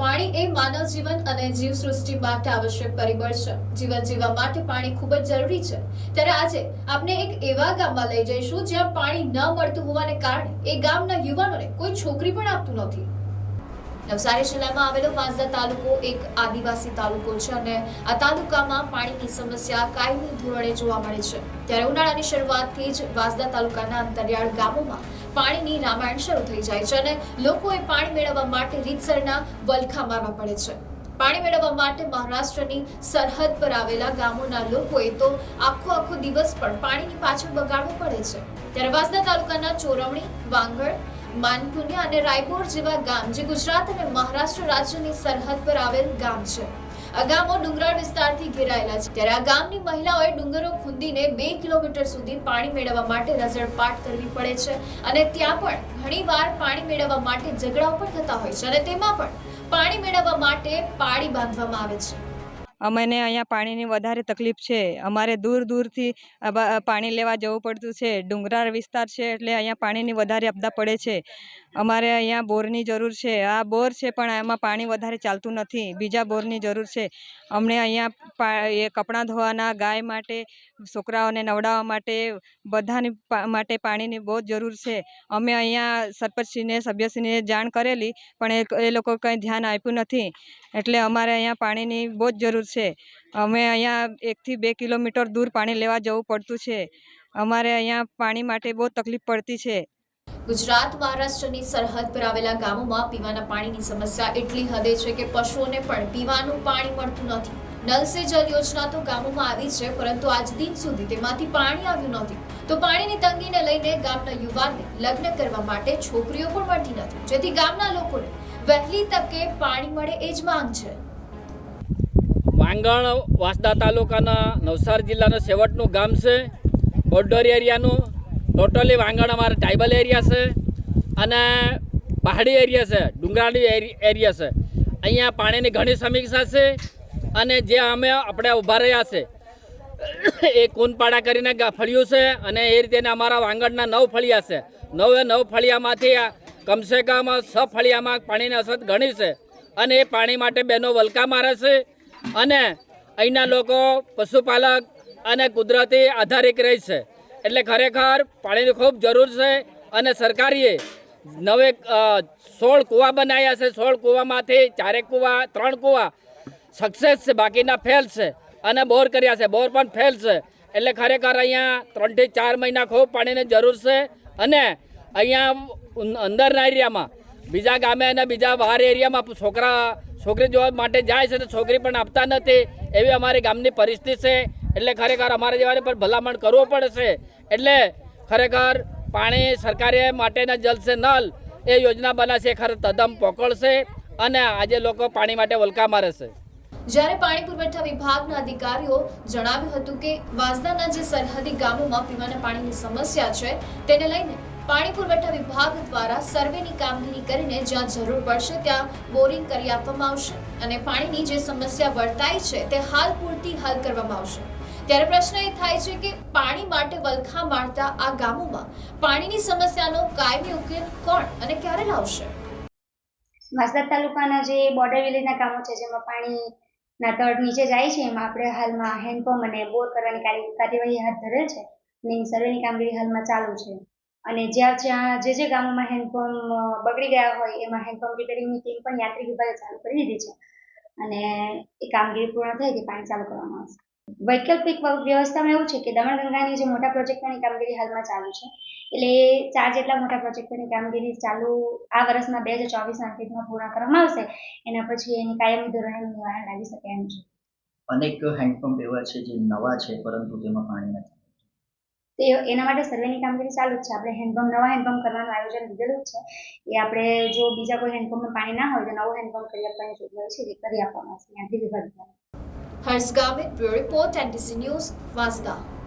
પાણી એ માનવ જીવન અને જીવસૃષ્ટિ માટે આવશ્યક પરિબળ છે. જીવન જીવવા માટે પાણી ખૂબ જ જરૂરી છે. ત્યારે આજે આપણે એક એવા ગામમાં લઈ જઈશું જ્યાં પાણી ન મળતું હોવાને કારણે એ ગામના યુવાનોને કોઈ છોકરી પણ આપતું નથી. નવસારી જિલ્લામાં આવેલો વાંસદા તાલુકો એક આદિવાસી તાલુકો છે અને આ તાલુકામાં પાણીની સમસ્યા કાયમી ધોરણે જોવા મળે છે. ત્યારે ઉનાળાની શરૂઆતથી જ વાંસદા તાલુકાના અંતરિયાળ ગામોમાં પાણીની રામાયણ શરૂ થઈ જાય છે અને લોકોએ પાણી મેળવવા માટે રીતસરના વલખા મારવા પડે છે. પાણી મેળવવા માટે મહારાષ્ટ્રની સરહદ પર આવેલા ગામોના લોકોએ તો આખો આખો દિવસ પણ પાણીની પાછળ બગાડવું પડે છે. ત્યારે વાંસદા તાલુકાના ચોરવણી વાંગડ માનકુનિયા અને રાયપોર જેવા ગામ જે ગુજરાત અને મહારાષ્ટ્ર રાજ્યની સરહદ પર આવેલ ગામ છે. આ ગામો ડુંગરાળ વિસ્તારથી ઘેરાયેલા છે. ત્યારે આ ગામની મહિલાઓએ ડુંગરો ખુંદીને બે કિલોમીટર સુધી પાણી મેળવવા માટે રઝળપાટ કરવી પડે છે અને ત્યાં પણ ઘણીવાર પાણી મેળવવા માટે ઝઘડાઓ પણ થતા હોય છે અને તેમાં પણ પાણી મેળવવા માટે પાળી બાંધવામાં આવે છે. અમને અહીંયા પાણીની વધારે તકલીફ છે. અમારે દૂર દૂરથી પાણી લેવા જવું પડતું છે. ડુંગરાળ વિસ્તાર છે એટલે અહીંયા પાણીની વધારે આપદા પડે છે. અમારે અહીંયા બોરની જરૂર છે. આ બોર છે પણ એમાં પાણી વધારે ચાલતું નથી. બીજા બોરની જરૂર છે. અમને અહીંયા એ કપડાં ધોવાના, ગાય માટે, છોકરાઓને નવડાવવા માટે, બધાની માટે પાણીની બહુ જરૂર છે. અમે અહીંયા સરપંચશ્રીને, સભ્યશ્રીને જાણ કરેલી પણ એ લોકો કંઈ ધ્યાન આપ્યું નથી. એટલે અમારે અહીંયા પાણીની બહુ જ જરૂર છે અમે અહીંયા એકથી બે કિલોમીટર દૂર પાણી લેવા જવું પડતું છે. અમારે અહીંયા પાણી માટે બહુ તકલીફ પડતી છે. ગુજરાત મહારાષ્ટ્રની સરહદ પર આવેલા ગામોમાં પીવાના પાણીની સમસ્યા એટલી હદે છે કે પશુઓને પણ પીવાનું પાણી મળતું નથી. નલ સે જલ યોજના તો ગામોમાં આવી છે, પરંતુ આજ દિન સુધી તેમાંથી પાણી આવ્યું નથી. તો પાણીની તંગીને લઈને ગામના યુવાનને લગ્ન કરવા માટે છોકરીઓ પણ મળતી નથી. જેથી ગામના લોકોને વહેલી તકે પાણી મળે એ જ માંગ છે. વાંગણ, વાંસદા તાલુકાના નવસારી જિલ્લાનું છેવટનું ગામ છે. બોર્ડર એરિયાનું. ટોટલી વાંગણ અમારે ટ્રાઇબલ એરિયા છે અને પહાડી એરિયા છે, ડુંગરાળી એરી- એરિયા છે. અહીંયા પાણીની ઘણી સમીક્ષા છે અને જે અમે આપણે ઊભા રહ્યા છે, એ કુનપાડા કરીને ફળિયું છે અને એ રીતે અમારા વાંગણના નવ ફળિયા છે. નવે નવ ફળિયામાંથી કમસે કમ છ ફળિયામાં પાણીની અસર ઘણી છે અને એ પાણી માટે બહેનો વલકા મારે છે. અને અહીંના લોકો પશુપાલક અને કુદરતી આધારિત રહે છે. એટલે ખરેખર પાણીની ખૂબ જરૂર છે અને સરકારીએ નવે સોળ કૂવા બનાવ્યા છે. સોળ કૂવામાંથી ચારેક કૂવા, ત્રણ કૂવા સક્સેસ છે. બાકીના ફેલ છે અને બોર કર્યા છે. બોર પણ ફેલ છે. એટલે ખરેખર અહીંયા ત્રણથી ચાર મહિના ખૂબ પાણીની જરૂર છે અને અહીંયા અંદરના એરિયામાં, બીજા ગામે અને બીજા બહાર એરિયામાં છોકરા છોકરી જોવા માટે જાય છે તો છોકરી પણ આપતા નથી. એવી અમારી ગામની પરિસ્થિતિ છે. એટલે ખરેખર અમારે જેવાને પણ ભલામણ કરવો પડશે. એટલે ખરેખર પાણી સરકારે માટેના જલ છે, નલ, એ યોજના બનાવશે. ખરે તદ્દન પોકળશે અને આજે લોકો પાણી માટે વલકા મારે જ્યારે પાણી પુરવઠા વિભાગના અધિકારીઓ જણાવ્યું હતું કે વાંસદાના જે સરહદી ગામોમાં પીવાના પાણીની સમસ્યા છે, તેને લઈને પાણી પુરવઠા વિભાગ દ્વારા સર્વેની કામગીરી કરીને જ્યાં જરૂર પડશે ત્યાં બોરિંગ કરી આપવામાં આવશે અને પાણીની જે સમસ્યા વર્તાય છે તે હાલ પૂરતી હલ કરવામાં આવશે. ત્યારે પ્રશ્ન એ થાય છે કે પાણી માટે વલખા મારતા આ ગામોમાં પાણીની સમસ્યાનો કાયમી ઉકેલ કોણ અને ક્યારે લાવશે? વાંસદા તાલુકાના જે બોર્ડર વિલેજના ગામો છે, જેમાં પાણીના તળ નીચે જાય છે, એમાં આપણે હાલમાં હેન્ડપંપ અને બોર કરવાની કાર્ય- કાર્યવાહી હાથ ધરેલ છે અને સર્વેની કામગીરી હાલમાં ચાલુ છે. અને જ્યાં જ્યાં જે જે ગામોમાં હેન્ડપંપ બગડી ગયા હોય, એમાં હેન્ડપંપ રિપેરિંગની ટીમ પણ યાત્રિક વિભાગે ચાલુ કરી દીધી છે. અને એ કામગીરી પૂર્ણ થઈ કે પાણી ચાલુ કરવામાં આવશે. વૈકલ્પિક વ્યવસ્થામાં એવું છે કે દમણગંગાની જે મોટા પ્રોજેક્ટોની કામગીરી હાલમાં ચાલુ છે. એટલે ચાર જેટલા મોટા પ્રોજેક્ટોની કામગીરી ચાલુ આ વર્ષમાં બે હજાર ચોવીસ અંતિમમાં પૂર્ણ કરવામાં આવશે. એના પછી એની કાયમી ધોરણે નિવારણ લાવી શકે એમ છે. અનેક હેન્ડપંપ એવા છે જે નવા છે, પરંતુ તેમાં પાણી નથી. તો એ- એના માટે સર્વેની કામગીરી ચાલુ જ છે. આપણે હેન્ડપંપ, નવા હેન્ડપંપ કરવાનું આયોજન લીધેલું છે. એ આપણે જો બીજા કોઈ હેન્ડપંપમાં પાણી ના હોય તો નવો હેન્ડપંપ કરી આપવાની જોગવાઈ છે. જે કરી આપવામાં આવશે. ત્યાંથી વિભાગ Harsh Gamit, bureau report, NTC news, Vansda.